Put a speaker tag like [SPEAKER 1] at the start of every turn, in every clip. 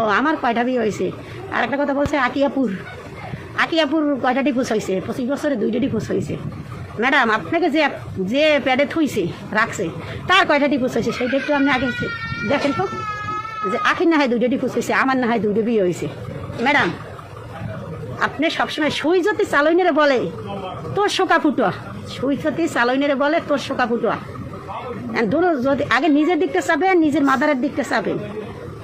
[SPEAKER 1] ও, আমার কয়টা বিয়ে হয়েছে আর একটা কথা বলছে, আকিয়াপুর। আকিয়াপুর কয়টা ডিভোর্স হয়েছে পঁচিশ বছরে দুইটা ডিভোর্স হয়েছে ম্যাডাম, আপনাকে যে যে প্যাডে থুইছে, রাখছে, তার কয়টা ডিভোর্স হয়েছে সেইটা একটু আপনি আগে দেখেন তো। যে আখির না হয় দুইটা ডিভোর্স হয়েছে আমার না হয় দুইটা বিয়ে হয়েছে ম্যাডাম, আপনি সবসময় সুই যদি চালইনেরে বলে, তোর শোকা ফুটোয়া। সুই যদি চালইনেরে বলে, তোর শোকা ফুটোয়া। দুটো যদি আগে নিজের দিকটা চাবেন নিজের মাদারের দিকটা চাবেন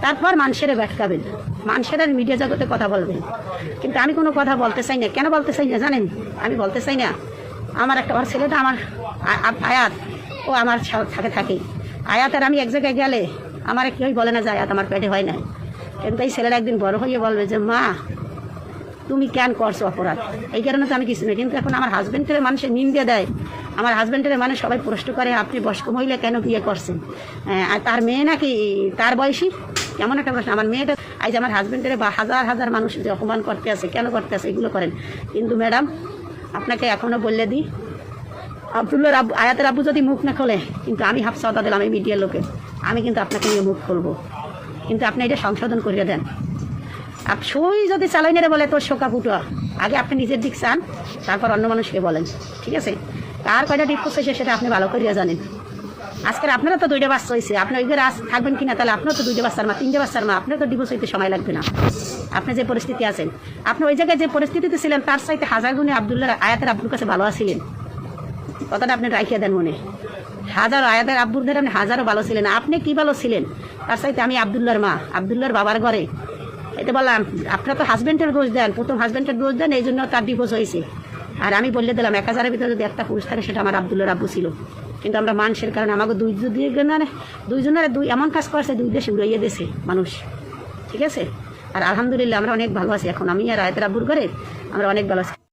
[SPEAKER 1] তারপর মানুষের ব্যাটকাবেন মানুষের আর মিডিয়া জগতে কথা বলবেন কিন্তু আমি কোনো কথা বলতে চাই না। কেন বলতে চাই না জানেন? আমি বলতে চাই না। আমার একটা ওর ছেলেটা আমার আয়াত। ও আমার সা- থাকে। আয়াত আর আমি এক জায়গায় গেলে আমার কেউই বলে না যে আয়াত আমার পেটে হয় না কিন্তু এই ছেলেটা একদিন বড় হয়ে বলবে যে, মা, তুমি কেন করছ অপরাধ? এই কারণে তো আমি কিছু নেই কিন্তু এখন আমার হাজব্যান্ডের মানুষের নিন্দে দেয় আমার হাজব্যান্ডের মানুষ সবাই প্রশ্ন করে, আপনি বয়স্ক মহিলা কেন বিয়ে করছেন? আর তার মেয়ে নাকি তার বয়সী? কেমন একটা প্রশ্ন আমার মেয়েটা আজ আমার হাজব্যান্ডের বা হাজার হাজার মানুষ যে অপমান করতে আছে, কেন করতে আছে, এগুলো করেন। কিন্তু ম্যাডাম আপনাকে এখনও বললে দিই আবদুল্লার আব্বু আয়াতের আব্বু যদি মুখ না খোলে, কিন্তু আমি হাফ সদা দিলাম, আমি মিডিয়ার লোকে। আমি কিন্তু আপনাকে নিয়ে মুখ খুলবো। কিন্তু আপনি এটা সংশোধন করিয়ে দেন। আপ সই যদি চালাই নেড়ে বলে, তোর শোকা ফুটোয়া আগে আপনি নিজের দিক চান, তারপর অন্য মানুষকে বলেন। ঠিক আছে? কার কয়টা ডিভোর্স হয়েছে সেটা আপনি ভালো করিয়া জানেন। আজকের আপনারও তো দুইটা বাচ্চা হয়েছে। আপনি ওই ঘরে থাকবেন কিনা? তাহলে আপনার তো দুইটা বাচ্চার মা, তিনটে বাচ্চার মা। আপনার তো ডিভোর্স হইতে সময় লাগবে না। আপনি যে পরিস্থিতি আছেন। আপনি ওই জায়গায় যে পরিস্থিতিতে ছিলেন, তার চাইতে হাজার গুণে আবদুল্লাহ আয়াতের আব্বুর কাছে ভালো আছিলেন। কথাটা আপনি রাখিয়ে দেন মনে। হাজারো আয়াতের আব্বুর ধরে আপনি হাজারো ভালো ছিলেন। আপনি কি ভালো ছিলেন? তার সাথে আমি আবদুল্লার মা আবদুল্লার বাবার ঘরে। এটা বললাম, আপনারা তো হাজব্যান্ডের দোষ দেন। প্রথম হাজব্যান্ডের দোষ দেন এই জন্য তার ডিভোর্স হয়েছে। আর আমি বললে দিলাম, এক হাজারের ভিতরে যদি একটা পুরুষ থাকে, সেটা আমার আবদুল্লার আব্বু ছিল। কিন্তু আমরা মানুষের কারণে আমাকে দুই দুইজনের দুইজনের দুই এমন কাজ করছে, দুই দেশে উড়াইয়ে দিয়েছে মানুষ। ঠিক আছে? আর আলহামদুলিল্লাহ আমরা অনেক ভালো আছি। এখন আমি আর আয়তের আব্বুর ঘরে আমরা অনেক ভালো আছি।